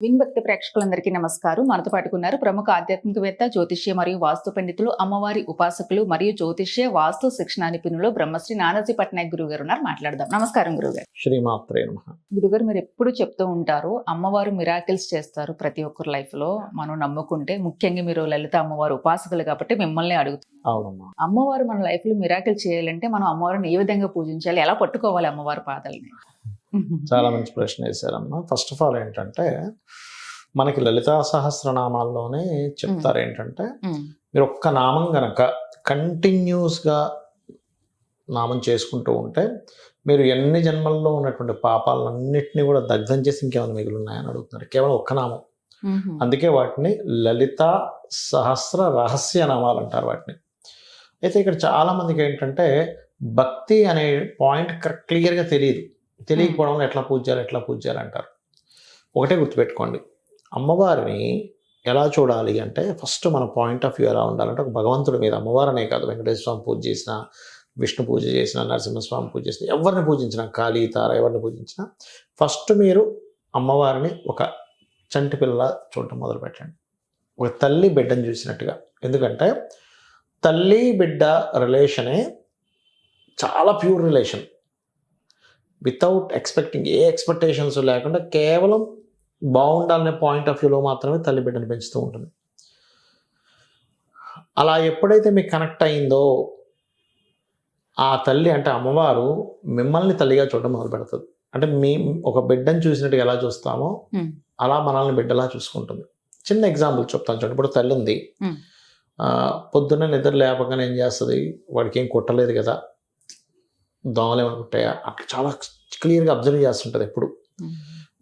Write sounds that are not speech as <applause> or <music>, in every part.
విన్భక్తి ప్రేక్షకులందరికీ నమస్కారం. మనతో పాటుకున్నారు ప్రముఖ ఆధ్యాత్మికవేత్త జ్యోతిష్య మరియు వాస్తు పండితులు అమ్మవారి ఉపాసకులు మరియు జ్యోతిష్య వాస్తు శిక్షణ నిపుణులు బ్రహ్మశ్రీ నానాజీ పట్నాయక్ గురువు గారు ఉన్నారు. మాట్లాడదాం. నమస్కారం గురుగారు. శ్రీమాత్రే నమ. గురుగారు మీరు ఎప్పుడు చెప్తూ ఉంటారు అమ్మవారు మిరాకిల్స్ చేస్తారు ప్రతి ఒక్కరి లైఫ్లో? మనం నమ్ముకుంటే ముఖ్యంగా మీరు లలిత అమ్మవారు ఉపాసకులు కాబట్టి మిమ్మల్ని అడుగుతారు అవునమ్మా. అమ్మవారు మన లైఫ్లో మిరాకిల్ చేయాలంటే మనం అమ్మవారిని ఏ విధంగా పూజించాలి? ఎలా పట్టుకోవాలి అమ్మవారి పాదాలని? చాలా మంచి ప్రశ్న వేశారమ్మా. ఫస్ట్ ఆఫ్ ఆల్ ఏంటంటే మనకి లలితా సహస్రనామాల్లోనే చెప్తారు ఏంటంటే మీరు ఒక్క నామం గనక కంటిన్యూస్గా నామం చేసుకుంటూ ఉంటే మీరు ఎన్ని జన్మల్లో ఉన్నటువంటి పాపాలన్నింటినీ కూడా దగ్ధం చేసి ఇంకేమైనా మిగిలి ఉన్నాయని అడుగుతున్నారు. కేవలం ఒక్క నామం. అందుకే వాటిని లలిత సహస్ర రహస్య నామాలు అంటారు వాటిని. అయితే ఇక్కడ చాలా మందికి ఏంటంటే భక్తి అనే పాయింట్ క్లియర్గా తెలియదు. తెలియకపోవడం వల్ల ఎట్లా పూజ చేయాలి ఎట్లా పూజ చేయాలి అంటారు. ఒకటే గుర్తుపెట్టుకోండి. అమ్మవారిని ఎలా చూడాలి అంటే ఫస్ట్ మన పాయింట్ ఆఫ్ వ్యూ ఎలా ఉండాలంటే ఒక భగవంతుడి మీద అమ్మవారనే కాదు వెంకటేశ్వర స్వామి పూజ చేసిన విష్ణు పూజ చేసిన నరసింహస్వామి పూజ చేసిన ఎవరిని పూజించినా కాళీ తార ఎవరిని పూజించినా ఫస్ట్ మీరు అమ్మవారిని ఒక చంటి పిల్ల చూడటం మొదలు పెట్టండి. ఒక తల్లి బిడ్డను చూసినట్టుగా. ఎందుకంటే తల్లి బిడ్డ రిలేషనే చాలా pure relation without expecting a expectations లేకుండా కేవలం బాగుండాలనే పాయింట్ ఆఫ్ వ్యూలో మాత్రమే తల్లి బిడ్డను పెంచుతూ ఉంటుంది. అలా ఎప్పుడైతే మీకు కనెక్ట్ అయిందో ఆ తల్లి అంటే అమ్మవారు మిమ్మల్ని తల్లిగా చూడడం మొదలు పెడుతుంది అంటే మీ ఒక బిడ్డను చూసినట్టుగా ఎలా చూస్తామో. అలా మనల్ని బిడ్డలా చూసుకుంటుంది. చిన్న ఎగ్జాంపుల్ చెప్తాను చూడండి. ఇప్పుడు తల్లి ఉంది. పొద్దున్న నిద్ర లేపగానే ఏం చేస్తుంది? వాడికి ఏం కొట్టలేదు కదా. దోమలు ఏమైనా కుట్టాయా అట్లా చాలా క్లియర్గా అబ్జర్వ్ చేస్తుంటుంది ఎప్పుడు.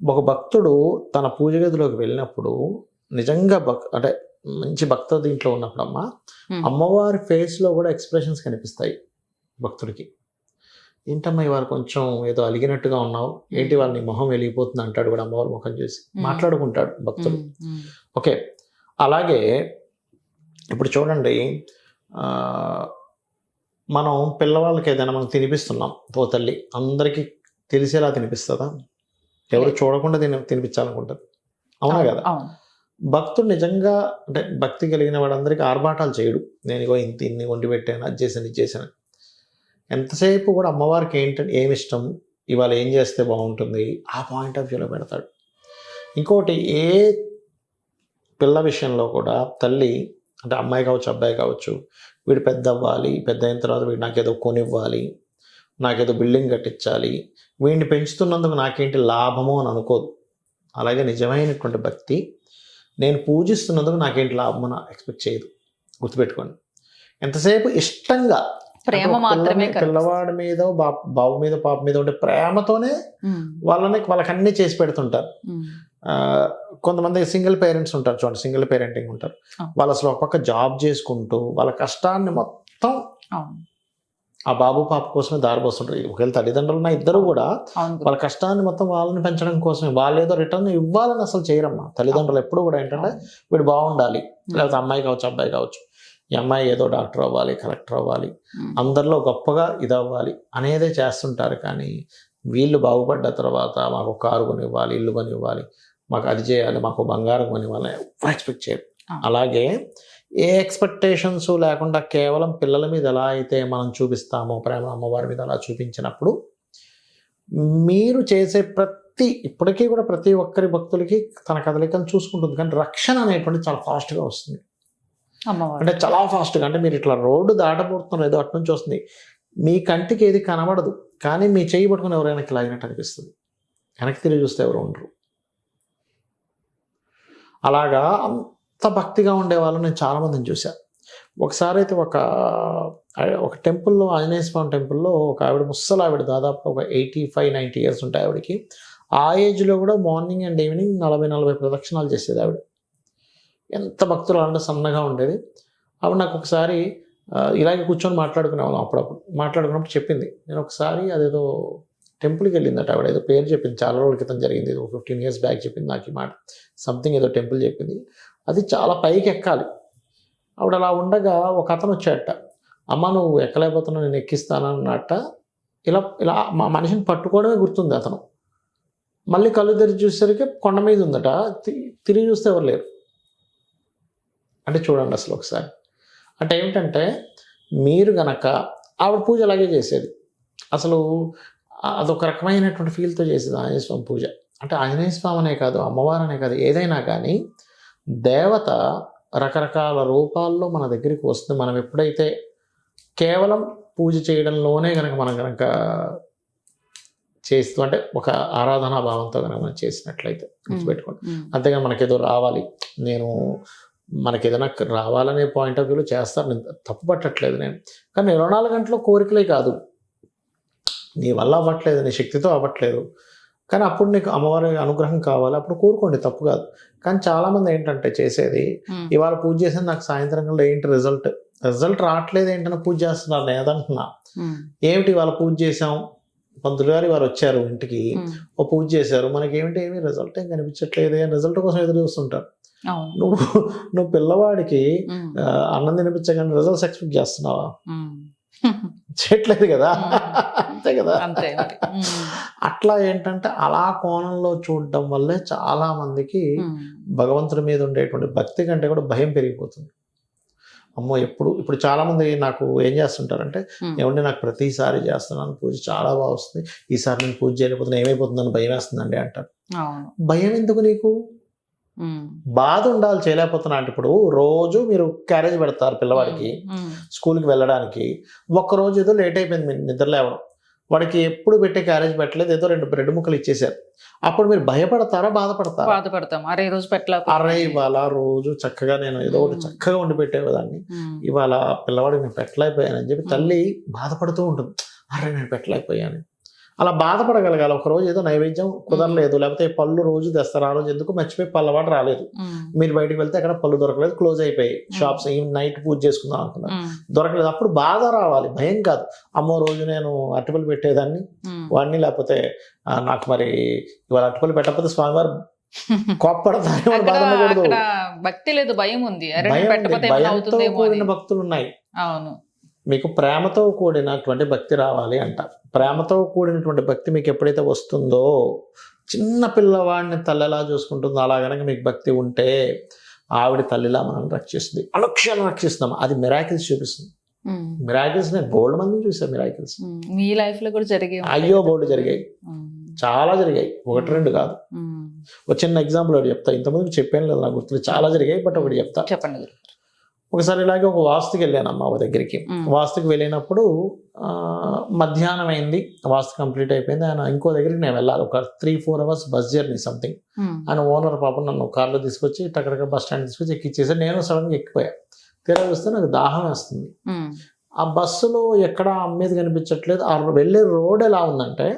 ఒక భక్తుడు తన పూజ గదిలోకి వెళ్ళినప్పుడు నిజంగా భక్ అంటే మంచి భక్త దీంట్లో ఉన్నప్పుడు అమ్మ. అమ్మవారి ఫేస్లో కూడా ఎక్స్ప్రెషన్స్ కనిపిస్తాయి భక్తుడికి. ఏంటమ్మా ఇవాళ కొంచెం ఏదో అలిగినట్టుగా ఉన్నావు? ఏంటి వాళ్ళ నీ మొహం వెలిగిపోతుంది? అంటాడు కూడా అమ్మవారి ముఖం చూసి. మాట్లాడుకుంటాడు భక్తుడు. ఓకే. అలాగే ఇప్పుడు చూడండి మనం పిల్లవాళ్ళకి ఏదైనా మనం తినిపిస్తున్నాం. ఓ తల్లి అందరికీ తెలిసేలా తినిపిస్తుందా? ఎవరు చూడకుండా తిని తినిపించాలనుకుంటారు. అవునా కదా? భక్తుడు నిజంగా అంటే భక్తి కలిగిన వాడందరికీ ఆర్భాటాలు చేయడు. నేను ఇగో ఇంత ఇన్ని వండి పెట్టాను అది చేశాను ఇది చేశాను. ఎంతసేపు కూడా అమ్మవారికి ఏంటంటే ఏమి ఇష్టం ఇవాళ ఏం చేస్తే బాగుంటుంది? ఆ పాయింట్ ఆఫ్ వ్యూలో పెడతాడు. ఇంకోటి ఏ పిల్ల విషయంలో కూడా తల్లి అంటే అమ్మాయి కావచ్చు అబ్బాయి కావచ్చు వీడు పెద్ద అవ్వాలి పెద్ద అయిన తర్వాత వీడు నాకేదో కొనివ్వాలి నాకేదో బిల్డింగ్ కట్టించాలి వీడిని పెంచుతున్నందుకు నాకేంటి లాభము అని అనుకోదు. అలాగే నిజమైనటువంటి భక్తి నేను పూజిస్తున్నందుకు నాకేంటి లాభం అని ఎక్స్పెక్ట్ చేయదు. గుర్తుపెట్టుకోండి. ఎంతసేపు ఇష్టంగా ప్రేమ మాత్రమే. పిల్లవాడి మీద బాబు మీద పాప మీద ఉండే ప్రేమతోనే వాళ్ళని వాళ్ళకి అన్ని చేసి పెడుతుంటారు. కొంతమంది సింగిల్ పేరెంట్స్ ఉంటారు చూడండి సింగిల్ పేరెంటింగ్ ఉంటారు. వాళ్ళు అసలు ఒక పక్క జాబ్ చేసుకుంటూ వాళ్ళ కష్టాన్ని మొత్తం ఆ బాబు పాప కోసమే దారిపోస్తుంటారు ఒకవేళ తల్లిదండ్రులు ఉన్న ఇద్దరు కూడా. వాళ్ళ కష్టాన్ని మొత్తం వాళ్ళని పెంచడం కోసమే. వాళ్ళు ఏదో రిటర్న్ ఇవ్వాలని అసలు చేయరమ్మా. తల్లిదండ్రులు ఎప్పుడు కూడా ఏంటంటే వీడు బాగుండాలి. లేకపోతే అమ్మాయి కావచ్చు అబ్బాయి కావచ్చు. ఈ అమ్మాయి ఏదో డాక్టర్ అవ్వాలి కలెక్టర్ అవ్వాలి. అందరిలో గొప్పగా ఇది అవ్వాలి అనేదే చేస్తుంటారు కానీ వీళ్ళు బాగుపడ్డ తర్వాత మాకు కారు కొనివ్వాలి ఇల్లు కొనివ్వాలి. మాకు అది చేయాలి మాకు బంగారం కొనివ్వాలి ఎవరు ఎక్స్పెక్ట్ చేయరు. అలాగే ఏ ఎక్స్పెక్టేషన్స్ లేకుండా కేవలం పిల్లల మీద ఎలా అయితే మనం చూపిస్తామో ప్రేమ అమ్మవారి మీద అలా చూపించినప్పుడు మీరు చేసే ప్రతి ఇప్పటికీ కూడా ప్రతి ఒక్కరి భక్తులకి తన కదలికను చూసుకుంటుంది. కానీ రక్షణ అనేటువంటి చాలా ఫాస్ట్గా వస్తుంది. అంటే చాలా ఫాస్ట్గా అంటే మీరు ఇట్లా రోడ్డు దాటబోతున్నారు ఏదో అటు నుంచి వస్తుంది. మీ కంటికి ఏది కనబడదు. కానీ మీ చేయి పట్టుకుని ఎవరైనా లాగినట్టు అనిపిస్తుంది. వెనక్కి తిరిగి చూస్తే ఎవరు ఉండరు. అలాగా అంత భక్తిగా ఉండేవాళ్ళు నేను చాలామందిని చూశాను ఒకసారి అయితే ఒక ఒక టెంపుల్లో ఆంజనేయ స్వామి టెంపుల్లో ఒక ఆవిడ ముస్సలు ఆవిడ దాదాపు ఒక ఎయిటీ ఫైవ్ నైంటీ ఇయర్స్ ఉంటాయి ఆవిడకి. ఆ ఏజ్లో కూడా మార్నింగ్ అండ్ ఈవినింగ్ నలభై నలభై ప్రదక్షిణాలు చేసేది ఆవిడ. ఎంత భక్తులు అంటే సన్నగా ఉండేది. ఆవిడ నాకు ఒకసారి ఇలాగే కూర్చొని మాట్లాడుకునేవాళ్ళం అప్పుడప్పుడు. మాట్లాడుకున్నప్పుడు చెప్పింది. నేను ఒకసారి అదేదో టెంపుల్కి వెళ్ళిందట ఆవిడ. ఏదో పేరు చెప్పింది. చాలా రోజుల క్రితం జరిగింది. ఒక ఫిఫ్టీన్ ఇయర్స్ బ్యాక్ చెప్పింది నాకు ఈ మాట. సంథింగ్ ఏదో టెంపుల్ చెప్పింది. అది చాలా పైకి ఎక్కాలి. ఆవిడ అలా ఉండగా ఒక అతను వచ్చాడట. అమ్మ నువ్వు ఎక్కలేకపోతున్నావు. నేను ఎక్కిస్తానన్నట్ట ఇలా ఇలా మా మనిషిని పట్టుకోవడమే గుర్తుంది అతను. మళ్ళీ కళ్ళు తెరిచి చూసేసరికి కొండ మీద ఉందట. తి- తిరిగి చూస్తే ఎవరు లేరు. అంటే చూడండి అసలు ఒకసారి. అంటే ఏమిటంటే మీరు గనక ఆవిడ పూజ అలాగే చేసేది. అసలు అదొక రకమైనటువంటి ఫీల్తో చేసేది ఆంజనేయ స్వామి పూజ. అంటే ఆంజనేయ స్వామి అనే కాదు అమ్మవారనే కాదు ఏదైనా కానీ దేవత రకరకాల రూపాల్లో మన దగ్గరికి వస్తుంది. మనం ఎప్పుడైతే కేవలం పూజ చేయడంలోనే కనుక మనం కనుక చేస్తూ అంటే ఒక ఆరాధనా భావంతో కనుక మనం చేసినట్లయితే గుర్తుపెట్టుకోండి. అంతేగాని మనకేదో రావాలి. నేను మనకి ఏదైనా రావాలనే పాయింట్ ఆఫ్ వ్యూలో చేస్తాను. తప్పు పట్టట్లేదు నేను. కానీ ఇరవై నాలుగు గంటల కోరికలే కాదు. నీ వల్ల అవ్వట్లేదు నీ శక్తితో అవ్వట్లేదు. కానీ అప్పుడు నీకు అమ్మవారి అనుగ్రహం కావాలి. అప్పుడు కోరుకోండి తప్పు కాదు. కానీ చాలామంది ఏంటంటే చేసేది ఇవాళ పూజ చేసిన నాకు సాయంత్రం కల్లా ఏంటి రిజల్ట్? రిజల్ట్ రావట్లేదు ఏంటని పూజ చేస్తున్నారు నేను అదంటున్నా ఏమిటి ఇవాళ పూజ చేసాం పంతులు గారు వారు వచ్చారు ఇంటికి ఓ పూజ చేశారు. మనకి ఏమిటి ఏమి రిజల్ట్ ఏం కనిపించట్లేదు. రిజల్ట్ కోసం ఎదురు చూస్తుంటారు. నువ్వు నువ్వు పిల్లవాడికి అన్నం తినిపించగానే రిజల్ట్స్ ఎక్స్పెక్ట్ చేస్తున్నావా. <laughs> చేయట్లేదు కదా. అంతే కదా. అట్లా ఏంటంటే అలా కోణంలో చూడడం వల్లే చాలా మందికి భగవంతుడి మీద ఉండేటువంటి భక్తి కంటే కూడా భయం పెరిగిపోతుంది. అమ్మో ఎప్పుడు ఇప్పుడు చాలా మంది నాకు ఏం చేస్తుంటారంటే. ఏమంటే నాకు ప్రతిసారి చేస్తున్నాను పూజ చాలా బాగా వస్తుంది. ఈసారి నేను పూజ చేయలేకపోతున్నా ఏమైపోతుందని భయం వేస్తుందండి అంటారు. భయం ఎందుకు నీకు? బాధ ఉండాలి చేయలేకపోతున్నా అంటే ఇప్పుడు రోజు మీరు క్యారేజ్ పెడతారు పిల్లవాడికి స్కూల్కి వెళ్ళడానికి. ఒక్క రోజు ఏదో లేట్ అయిపోయింది మీరు నిద్ర లేవడం. వాడికి ఎప్పుడు పెట్టే క్యారేజ్ పెట్టలేదు ఏదో రెండు బ్రెడ్ ముక్కలు ఇచ్చేసారు అప్పుడు మీరు భయపడతారా బాధపడతారా? బాధపడతాం. అరే రోజు పెట్టలా అరే ఇవాళ రోజు చక్కగా నేను ఏదో ఒకటి. చక్కగా వండి పెట్టేదాన్ని ఇవాళ పిల్లవాడికి నేను పెట్టలేకపోయానని చెప్పి తల్లి బాధపడుతూ ఉంటుంది. అరే నేను పెట్టలేకపోయాను. అలా బాధపడగలగాలి. ఒక రోజు ఏదో నైవేద్యం కుదరలేదు. లేకపోతే పళ్ళు రోజు తెస్తారు. ఆ రోజు ఎందుకు మర్చిపోయి పల్లవాడు రాలేదు. మీరు బయటికి వెళ్తే అక్కడ పళ్ళు దొరకలేదు. క్లోజ్ అయిపోయాయి. షాప్స్ నైట్ పూజ చేసుకుందాం అనుకున్నారు ఉమ్, దొరకలేదు. అప్పుడు బాధ రావాలి. భయం కాదు. అమ్మో రోజు నేను అరటిపళ్ళు పెట్టేదాన్ని. వాడిని లేకపోతే నాకు మరి ఇవాళ అరటిపళ్ళు పెట్టకపోతే స్వామివారు అక్కడ భక్తి లేదు. భయం ఉంది. భయంతో కూడిన భక్తులు ఉన్నాయి. అవును. మీకు ప్రేమతో కూడినటువంటి భక్తి రావాలి అంట. ప్రేమతో కూడినటువంటి భక్తి మీకు ఎప్పుడైతే వస్తుందో చిన్న పిల్లవాడిని తల్లిలా చూసుకుంటుందో అలా కనుక మీకు భక్తి ఉంటే ఆవిడ తల్లిలా మనం రక్షిస్తుంది. అనుక్షణం రక్షిస్తాం అది మిరాకిల్స్ చూపిస్తుంది. మిరాకిల్స్ నేను బోల్డ్ మందిని చూసాను మిరాకిల్స్. మీ లైఫ్లో కూడా జరిగే ఉంటాయి. అయ్యో బోల్డ్ జరిగాయి. చాలా జరిగాయి. ఒకటి రెండు కాదు. ఒక చిన్న ఎగ్జాంపుల్ ఒకటి చెప్తా. ఇంతకుముందు చెప్పాను కదా నాకు గుర్తులేదు చాలా జరిగాయి బట్ ఒకటి చెప్తా. చెప్పండి. ఒకసారి ఇలాగే ఒక వాస్తుకి వెళ్ళానమ్మా ఒక దగ్గరికి. వాస్తుకి వెళ్ళినప్పుడు మధ్యాహ్నం అయింది వాస్తు కంప్లీట్ అయిపోయింది. ఆయన ఇంకో దగ్గరికి నేను వెళ్ళాలి. ఒక three four hours bus journey something ఆయన ఓనర్ పాపం నన్ను కార్లో తీసుకొచ్చి టక్కడక్క బస్ స్టాండ్ తీసుకొచ్చి ఎక్కిచ్చేసి నేను సడన్గా ఎక్కిపోయా. తీరా చూస్తే నాకు దాహం వేస్తుంది. ఆ బస్సులో ఎక్కడ అమ్మేది కనిపించట్లేదు. ఆ వెళ్ళే రోడ్ ఎలా ఉందంటే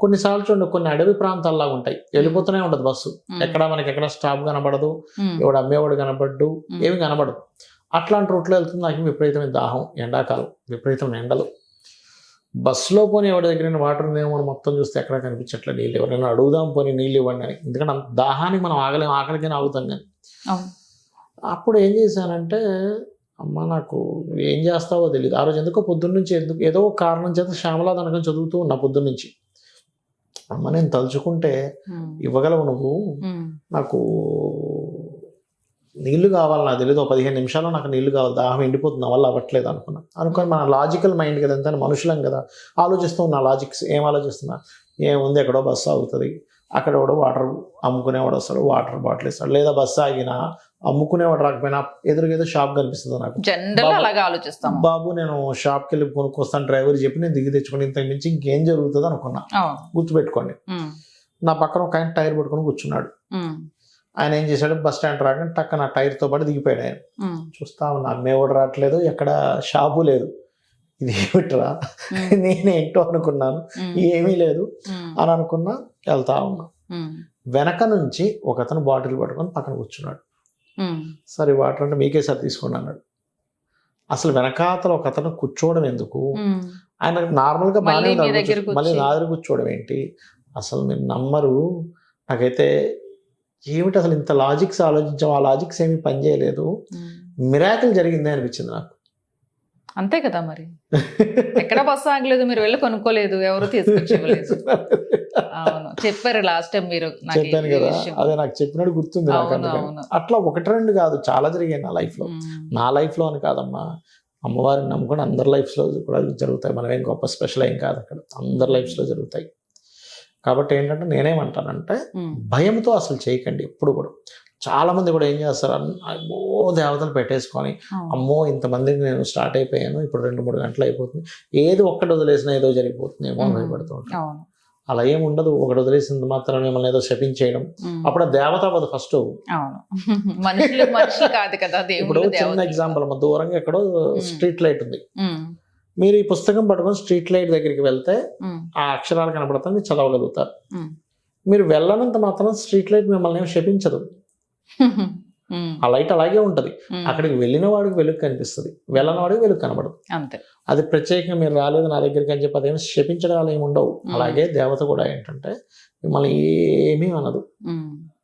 కొన్నిసార్లు చూడండి కొన్ని అడవి ప్రాంతాల్లాగా ఉంటాయి. వెళ్ళిపోతూనే ఉంటుంది బస్సు. ఎక్కడ మనకి ఎక్కడ స్టాప్ కనబడదు. ఎవడు అమ్మేవాడు కనబడ్డు. ఏమి కనబడదు. అట్లాంటి రూట్లో వెళ్తుంది. నాకు విపరీతమైన దాహం ఎండాకాలం విపరీతమైన ఎండలు. బస్సులో పోనీ ఎవరి దగ్గర వాటర్ ఉందేమో అని మొత్తం చూస్తే ఎక్కడ కనిపించట్లేదు నీళ్ళు. ఎవరైనా అడుగుదాం పోనీ నీళ్ళు ఇవ్వండి అని. ఎందుకంటే దాహానికి మనం ఆగలేం ఆకలికైనా ఆగుతాం కానీ. అప్పుడు ఏం చేశానంటే అమ్మ నాకు ఏం చేస్తావో తెలియదు ఆ రోజు ఎందుకో పొద్దున్న నుంచి ఎందుకు ఏదో కారణం చేత శ్యామలా దనకం చదువుతూ ఉన్నా పొద్దున్న నుంచి. అమ్మ నేను తలుచుకుంటే ఇవ్వగలవు నువ్వు. నాకు నీళ్ళు కావాలి నాకు తెలియదు ఒక పదిహేను నిమిషాల్లో నాకు నీళ్ళు కావాలి. దాహం ఎండిపోతుంది. వల్ల అవ్వట్లేదు అనుకున్నా. అనుకొని మన లాజికల్ మైండ్ కదా ఎంత మనుషులం కదా. ఆలోచిస్తూ ఉన్నా లాజిక్స్ ఏం ఆలోచిస్తున్నా? ఏముంది? ఎక్కడో బస్సు ఆగుతుంది. అక్కడ కూడా వాటర్ అమ్ముకునేవాడు వస్తాడు. వాటర్ బాటిల్ ఇస్తాడు. లేదా బస్సు ఆగినా అమ్ముకునేవాడు రాకపోయినా ఎదురుగేదో షాప్ కనిపిస్తుంది నాకు. జనరల్ బాబు- నేను షాప్కి వెళ్ళి కొనుక్కొస్తాను. డ్రైవర్ చెప్పి నేను దిగి తెచ్చుకుని ఇంతకు మించి ఇంకేం జరుగుతుంది అనుకున్నా. గుర్తుపెట్టుకోండి. నా పక్కన ఒక ఆయన టైర్ పట్టుకొని కూర్చున్నాడు. ఆయన ఏం చేశాడు బస్ స్టాండ్ రాగానే టక్క నా టైర్తో పాటు దిగిపోయాడు ఆయన. చూస్తా ఉన్నా అమ్మేవాడు రావట్లేదు ఎక్కడ షాపు లేదు. ఇది ఏమిట్రా? ఉమ్, <laughs> నేనేంటో అనుకున్నాను ఏమీ లేదు. అని అనుకున్నా వెళ్తా ఉన్నా. వెనక నుంచి ఒక అతను బాటిల్ పట్టుకొని పక్కన కూర్చున్నాడు. సరే వాటర్ అంటే మీకే సార్ తీసుకోండి అన్నాడు. అసలు వెనకాతల ఒక అతను కూర్చోవడం ఎందుకు? ఆయన నార్మల్గా బాగానే మళ్ళీ నా దగ్గర కూర్చోవడం ఏంటి? అసలు మీరు నమ్మరు. నాకైతే ఏమిటి అసలు ఇంత లాజిక్స్ ఆలోచించాం? ఆ లాజిక్స్ ఏమీ పనిచేయలేదు. మిరాకిల్ జరిగిందే అనిపించింది నాకు. అంతే కదా మరి. ఎక్కడ బస్సు ఆగలేదు మీరు వెళ్ళి కొనుక్కోలేదు ఎవరు తీసుకొచ్చి ఇవ్వలేదు. అవును. చెప్పారు లాస్ట్ టైం మీరు చెప్పాను కదా. అదే నాకు చెప్పినట్టు గుర్తుంది అట్లా ఒకటి రెండు కాదు చాలా జరిగాయి నా లైఫ్లో. ఉమ్, నా లైఫ్లో అని కాదమ్మా. అమ్మవారిని నమ్ముకొని అందరి లో కూడా జరుగుతాయి. మనం ఏం గొప్ప స్పెషల్ ఏం కాదు అక్కడ. అందరి లో జరుగుతాయి. కాబట్టి ఏంటంటే నేనేమంటానంటే భయంతో అసలు చేయకండి ఎప్పుడు కూడా. చాలా మంది కూడా ఏం చేస్తారు అమ్మో దేవతలు పెట్టేసుకొని. అమ్మో ఇంతమందికి నేను స్టార్ట్ అయిపోయాను ఇప్పుడు రెండు మూడు గంటలు అయిపోతుంది. ఏది ఒక్కటి వదిలేసినా ఏదో జరిగిపోతుంది ఏమో. భయపడుతూ ఉంటాను అలా ఏం ఉండదు ఒకటి వదిలేసింది మాత్రం మిమ్మల్ని ఏదో శపించేయడం. అప్పుడు ఆ దేవత అవ్వదు ఫస్ట్ ఇప్పుడు చిన్న ఎగ్జాంపుల్ దూరంగా ఎక్కడో స్ట్రీట్ లైట్ ఉంది. మీరు ఈ పుస్తకం పట్టుకొని స్ట్రీట్ లైట్ దగ్గరికి వెళ్తే ఆ అక్షరాలు కనబడతాయి మీరు చదవగలుగుతారు. మీరు వెళ్ళనంత మాత్రం స్ట్రీట్ లైట్ మిమ్మల్ని ఏం శపించదు. <laughs> ఆ లైట్ అలాగే ఉంటది. అక్కడికి వెళ్ళిన వాడికి వెలుగు కనిపిస్తుంది. వెళ్ళని వాడికి వెలుగు కనబడదు. అంతే. అది ప్రత్యేకంగా మీరు రాలేదు నా దగ్గరికి అని చెప్పి అదేమి శపించడాలు ఏమి ఉండవు. అలాగే దేవత కూడా ఏంటంటే మిమ్మల్ని ఏమీ అనదు.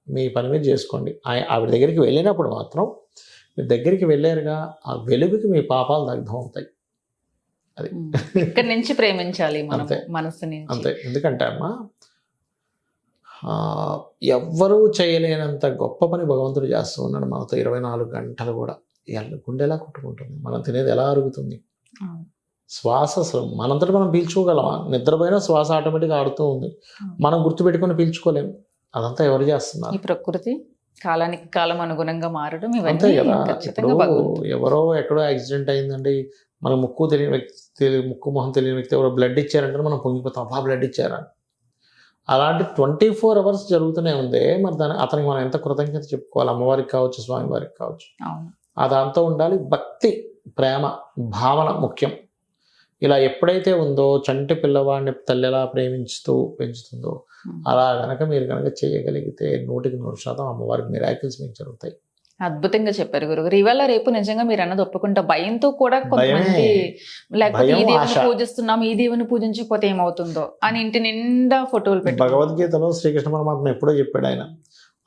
మీ పని మీరు చేసుకోండి. ఆవిడ దగ్గరికి వెళ్ళినప్పుడు మాత్రం మీ దగ్గరికి వెళ్ళారుగా ఆ వెలుగుకి మీ పాపాలు దగ్ధం అవుతాయి. ఉమ్. ఇక్కడి నుంచి ప్రేమించాలి మనం అంతే. మనసు నుంచి. అంతే. ఎందుకంటే అమ్మా ఎవ్వరూ చేయలేనంత గొప్ప పని భగవంతుడు చేస్తూ ఉన్నాడు మనతో ఇరవై నాలుగు గంటలు కూడా. గుండె ఎలా కొట్టుకుంటుంది? మనం తినేది ఎలా అరుగుతుంది. శ్వాస అసలు మనంతటి మనం పీల్చుకోగలమా? నిద్రపోయినా శ్వాస ఆటోమేటిక్గా ఆడుతూ ఉంది. మనం గుర్తుపెట్టుకొని పీల్చుకోలేం. అదంతా ఎవరు చేస్తున్నారు? ఈ ప్రకృతి కాలానికి కాలం అనుగుణంగా మారడం అంతే ఇవన్నీ కదా ఇప్పుడు ఎవరో ఎక్కడో యాక్సిడెంట్ అయిందండి మన ముక్కు తెలియని వ్యక్తి ముక్కు మొహం తెలియని వ్యక్తి ఎవరో బ్లడ్ ఇచ్చారంటే మనం పొంగిపోతాం. అబ్బా బ్లడ్ ఇచ్చారా? అలాంటి ట్వంటీ ఫోర్ అవర్స్ జరుగుతూనే ఉంది. మరి దాని అతనికి మనం ఎంత కృతజ్ఞత చెప్పుకోవాలి? అమ్మవారికి కావచ్చు స్వామివారికి కావచ్చు. ఆ దాంతో ఉండాలి భక్తి ప్రేమ భావన ముఖ్యం. ఇలా ఎప్పుడైతే ఉందో చంటి పిల్లవాడిని తల్లి ఎలా ప్రేమించుతూ పెంచుతుందో. అలా గనక మీరు కనుక చేయగలిగితే నూటికి నూరు శాతం అమ్మవారికి మిరాకిల్స్ మీకు జరుగుతాయి. అద్భుతంగా చెప్పారు గురుగారు ఇవాళ రేపు నిజంగా మీరు అన్నది ఒప్పుకుంటా భయంతో కూడా కొంతమంది. లేకపోతే ఈ దేవుని. పూజిస్తున్నాం ఈ దేవుని పూజించకపోతే ఏమవుతుందో అని ఇంటి నిండా ఫోటోలు పెట్టి భగవద్గీతలో శ్రీకృష్ణ పరమాత్మ ఎప్పుడో చెప్పాడు ఆయన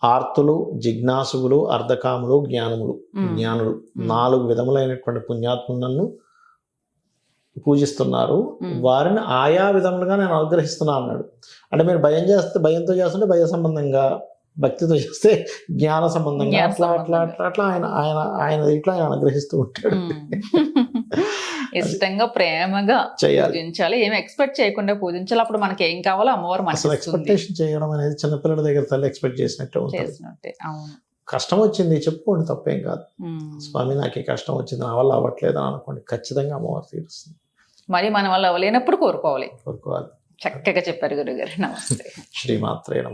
ఆర్తులు జిజ్ఞాసులు అర్ధకాములు జ్ఞానములు. జ్ఞానులు. నాలుగు విధములైనటువంటి పుణ్యాత్ములను పూజిస్తున్నారు. వారిని ఆయా విధములుగా నేను అనుగ్రహిస్తున్నా అన్నాడు అంటే మీరు భయం చేస్తే భయంతో చేస్తుంటే భయ సంబంధంగా భక్తితో చేస్తే జ్ఞాన సంబంధంగా అట్లా అట్లా. అట్లా అట్లా ఆయన ఆయన ఆయన ఇట్లా ఆయన అనుగ్రహిస్తూ ఉంటాడు. <laughs> ఇష్టంగా ప్రేమగా చేయాలి. పూజించాలి. ఏమి ఎక్స్పెక్ట్ చేయకుండా పూజించాలి. అప్పుడు మనకి ఏం కావాలో అమ్మవారు అసలు ఇస్తుంది. ఎక్స్పెక్టేషన్ చేయడం అనేది చిన్నపిల్లల దగ్గర తల్లి ఎక్స్పెక్ట్ చేసినట్టే ఉంటుంది. కష్టం వచ్చింది చెప్పుకోండి తప్పేం కాదు. స్వామి నాకు ఈ కష్టం వచ్చింది నా వల్ల అవ్వట్లేదు అని అనుకోండి ఖచ్చితంగా అమ్మవారు తీరుస్తుంది. మరి మన వల్ల అవ్వలేనప్పుడు కోరుకోవాలి. కోరుకోవాలి. చక్కగా చెప్పారు గురుగారు. నమస్తే. <laughs> శ్రీమాత్రే నమ.